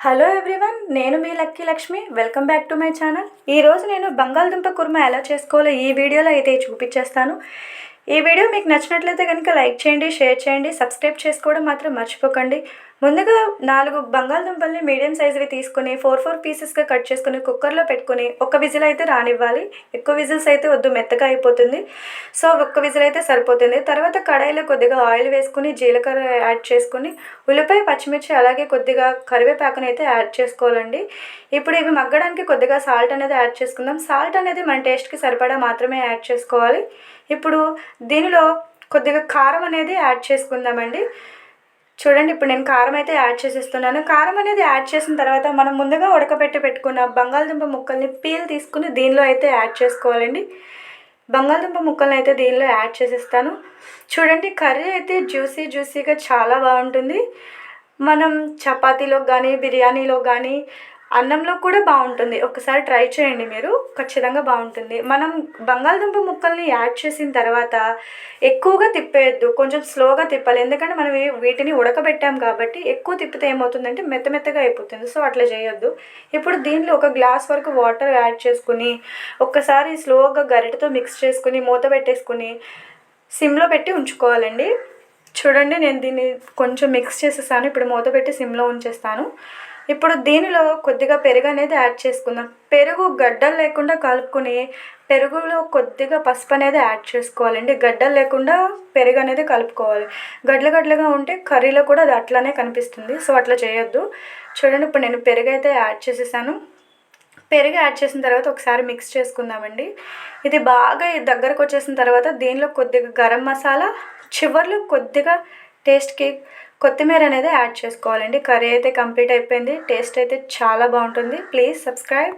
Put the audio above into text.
Hello everyone నేను మీ Lucky Lakshmi welcome back to my channel ఈరోజు నేను బంగాళదుంప కుర్మా ఎలా చేసుకోవాలో ఈ వీడియోలో అయితే చూపించేస్తాను. ఈ వీడియో మీకు నచ్చినట్లయితే కనుక లైక్ చేయండి షేర్ చేయండి సబ్స్క్రైబ్ చేసుకోవడం మాత్రం మర్చిపోకండి. ముందుగా నాలుగు బంగాళదుంపల్ని మీడియం సైజువి తీసుకుని ఫోర్ ఫోర్ పీసెస్గా కట్ చేసుకుని కుక్కర్లో పెట్టుకుని ఒక విజిల్ అయితే రానివ్వాలి. ఎక్కువ విజిల్స్ అయితే వద్దు మెత్తగా అయిపోతుంది. సో ఒక్క విజిల్ అయితే సరిపోతుంది. తర్వాత కడాయిలో కొద్దిగా ఆయిల్ వేసుకుని జీలకర్ర యాడ్ చేసుకుని ఉల్లిపాయ పచ్చిమిర్చి అలాగే కొద్దిగా కరివేపాకుని అయితే యాడ్ చేసుకోవాలండి. ఇప్పుడు ఇవి మగ్గడానికి కొద్దిగా సాల్ట్ అనేది యాడ్ చేసుకుందాం. సాల్ట్ అనేది మన టేస్ట్కి సరిపడా మాత్రమే యాడ్ చేసుకోవాలి. ఇప్పుడు దీనిలో కొద్దిగా కారం అనేది యాడ్ చేసుకుందామండి. చూడండి ఇప్పుడు నేను కారం అయితే యాడ్ చేసేస్తున్నాను. కారం అనేది యాడ్ చేసిన తర్వాత మనం ముందుగా ఉడకబెట్టి పెట్టుకున్న బంగాళదుంప ముక్కల్ని పీల్ తీసుకుని దీనిలో అయితే యాడ్ చేసుకోవాలండి. బంగాళదుంప ముక్కల్ని అయితే దీనిలో యాడ్ చేసేస్తాను. చూడండి కర్రీ అయితే జ్యూసీ జ్యూసీగా చాలా బాగుంటుంది. మనం చపాతీలో కానీ బిర్యానీలో కానీ అన్నంలో కూడా బాగుంటుంది. ఒకసారి ట్రై చేయండి మీరు. ఖచ్చితంగా బాగుంటుంది. మనం బంగాళదుంప ముక్కల్ని యాడ్ చేసిన తర్వాత ఎక్కువగా తిప్పేయద్దు. కొంచెం స్లోగా తిప్పాలి. ఎందుకంటే మనం వీటిని ఉడకబెట్టాం కాబట్టి ఎక్కువ తిప్పితే ఏమవుతుందంటే మెత్త మెత్తగా అయిపోతుంది. సో అట్లా చేయొద్దు. ఇప్పుడు దీనిలో ఒక గ్లాస్ వరకు వాటర్ యాడ్ చేసుకుని ఒక్కసారి స్లోగా గరిటతో మిక్స్ చేసుకుని మూత పెట్టేసుకుని సిమ్లో పెట్టి ఉంచుకోవాలండి. చూడండి నేను దీన్ని కొంచెం మిక్స్ చేసేసాను. ఇప్పుడు మూత పెట్టి సిమ్లో ఉంచేస్తాను. ఇప్పుడు దీనిలో కొద్దిగా పెరుగు అనేది యాడ్ చేసుకుందాం. పెరుగు గడ్డలు లేకుండా కలుపుకొని పెరుగులో కొద్దిగా పసుపు అనేది యాడ్ చేసుకోవాలండి. గడ్డలు లేకుండా పెరుగు అనేది కలుపుకోవాలి. గడ్డలు గడ్డలుగా ఉంటే కర్రీలో కూడా అది అట్లానే కనిపిస్తుంది. సో అట్లా చేయొద్దు. చూడండి ఇప్పుడు నేను పెరుగు అయితే యాడ్ చేసేసాను. పెరుగు యాడ్ చేసిన తర్వాత ఒకసారి మిక్స్ చేసుకుందామండి. ఇది బాగా దగ్గరకు వచ్చేసిన తర్వాత దీనిలో కొద్దిగా గరం మసాలా చివర్లో కొద్దిగా టేస్ట్కి కొత్తిమీర అనేది యాడ్ చేసుకోవాలండి. కర్రీ అయితే కంప్లీట్ అయిపోయింది. టేస్ట్ అయితే చాలా బాగుంటుంది. Please subscribe.